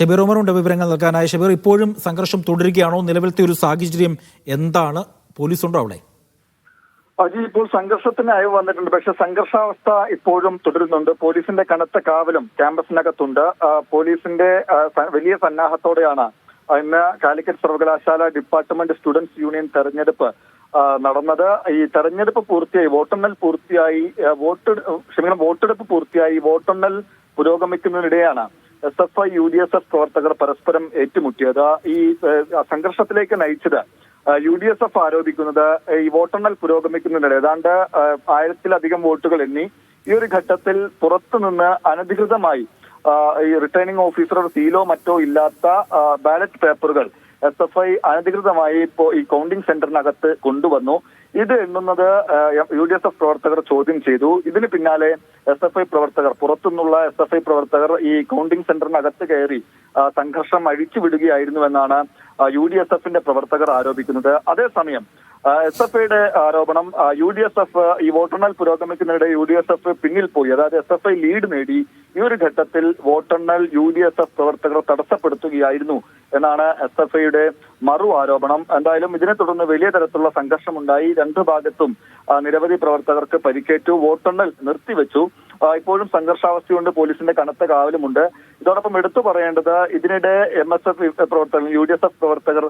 ഷബീർ ഉമറുണ്ട് വിവരങ്ങൾ നൽകാനായി. ഷബീർ ഇപ്പോഴും സംഘർഷം തുടരുകയാണോ? നിലവിലത്തെ ഒരു സാഹചര്യം എന്താണ്? പോലീസ് ഉണ്ടോ അവിടെ? അജി ഇപ്പോൾ സംഘർഷത്തിന് അയവ് വന്നിട്ടുണ്ട്. പക്ഷെ സംഘർഷാവസ്ഥ ഇപ്പോഴും തുടരുന്നുണ്ട്. പോലീസിന്റെ കനത്ത കാവലും ക്യാമ്പസിനകത്തുണ്ട്. പോലീസിന്റെ വലിയ സന്നാഹത്തോടെയാണ് ഇന്ന് കാലിക്കറ്റ് സർവകലാശാല ഡിപ്പാർട്ട്മെന്റ് സ്റ്റുഡൻസ് യൂണിയൻ തെരഞ്ഞെടുപ്പ് നടന്നത്. ഈ തെരഞ്ഞെടുപ്പ് പൂർത്തിയായി വോട്ടെണ്ണൽ പൂർത്തിയായി വോട്ട് ക്ഷമിക്കണം വോട്ടെടുപ്പ് പൂർത്തിയായി വോട്ടെണ്ണൽ പുരോഗമിക്കുന്നതിനിടെയാണ് S F I U D S F പ്രവർത്തകർ പരസ്പരം ഏറ്റുമുട്ടിയത്. ഈ സംഘർഷത്തിലേക്ക് നയിച്ചത് യു ഡി എസ് എഫ് ആരോപിക്കുന്നത് ഈ വോട്ടെണ്ണൽ പുരോഗമിക്കുന്നതിനിടെ. ഏതാണ്ട് ആയിരത്തിലധികം വോട്ടുകൾ എണ്ണി ഈ ഒരു ഘട്ടത്തിൽ പുറത്തുനിന്ന് അനധികൃതമായി ഈ റിട്ടേണിംഗ് ഓഫീസറുടെ സീലോ മറ്റോ ഇല്ലാത്ത ബാലറ്റ് പേപ്പറുകൾ എസ് എഫ് ഐ അനധികൃതമായി ഇപ്പോ ഈ കൗണ്ടിംഗ് സെന്ററിനകത്ത് കൊണ്ടുവന്നു. ഇത് എണ്ണുന്നത് യു ഡി എസ് എഫ് പ്രവർത്തകർ ചോദ്യം ചെയ്തു. ഇതിന് പിന്നാലെ എസ് എഫ് ഐ പ്രവർത്തകർ പുറത്തുനിന്നുള്ള എസ് എഫ് ഐ പ്രവർത്തകർ ഈ കൗണ്ടിംഗ് സെന്ററിനകത്ത് കയറി സംഘർഷം സംഘർഷം അഴിച്ചുവിടുകയായിരുന്നുവെന്നാണ് യു ഡി എസ് എഫിന്റെ പ്രവർത്തകർ ആരോപിക്കുന്നത്. അതേസമയം എസ് എഫ് ഐയുടെ ആരോപണം യു ഡി എസ് എഫ് ഈ വോട്ടെണ്ണൽ പുരോഗമിക്കുന്നതിനിടെ യു ഡി എസ് എഫ് പിന്നിൽ പോയി. അതായത് എസ് എഫ് ഐ ലീഡ് നേടി. ഈ ഒരു ഘട്ടത്തിൽ വോട്ടെണ്ണൽ യു ഡി എസ് എഫ് പ്രവർത്തകർ തടസ്സപ്പെടുത്തുകയായിരുന്നു എന്നാണ് എസ് എഫ് ഐയുടെ മറു ആരോപണം. എന്തായാലും ഇതിനെ തുടർന്ന് വലിയ തരത്തിലുള്ള സംഘർഷമുണ്ടായി. രണ്ടു ഭാഗത്തും നിരവധി പ്രവർത്തകർക്ക് പരിക്കേറ്റു. വോട്ടെണ്ണൽ നിർത്തിവെച്ചു. ഇപ്പോഴും സംഘർഷാവസ്ഥയുണ്ട് പോലീസിന്റെ കനത്ത കാവലുമുണ്ട്. ഇതോടൊപ്പം എടുത്തു പറയേണ്ടത് ഇതിനിടെ എം എസ് എഫ് പ്രവർത്തകർ യു ഡി എസ് എഫ് പ്രവർത്തകർ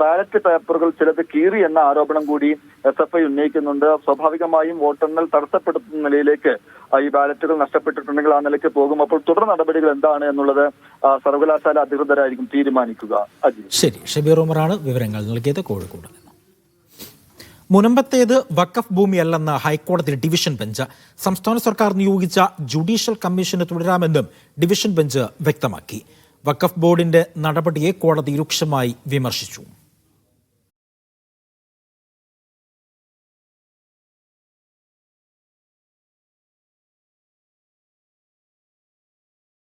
ബാലറ്റ് പേപ്പറുകൾ ചിലത് കീറി എന്ന ആരോപണം കൂടി എസ് എഫ് ഐ ഉന്നയിക്കുന്നുണ്ട്. സ്വാഭാവികമായും വോട്ടെണ്ണൽ തടസ്സപ്പെടുത്തുന്ന നിലയിലേക്ക് ഈ ബാലറ്റുകൾ നഷ്ടപ്പെട്ടിട്ടുണ്ടെങ്കിൽ ആ നിലയ്ക്ക് പോകും. അപ്പോൾ തുടർ നടപടികൾ എന്താണ് എന്നുള്ളത് സർവകലാശാല അധികൃതരായിരിക്കും തീരുമാനിക്കുക. ശരി ഷബീർ ഉമറാണ് വിവരങ്ങൾ നൽകിയത്. കോഴിക്കോട്. മുനമ്പത്തേത് വഖഫ് ഭൂമിയല്ലെന്ന ഹൈക്കോടതി ഡിവിഷൻ ബെഞ്ച്. സംസ്ഥാന സർക്കാർ നിയോഗിച്ച ജുഡീഷ്യൽ കമ്മീഷന് തുടരാമെന്നും ഡിവിഷൻ ബെഞ്ച് വ്യക്തമാക്കി. വഖഫ് ബോർഡിന്റെ നടപടിയെ കോടതി രൂക്ഷമായി വിമർശിച്ചു.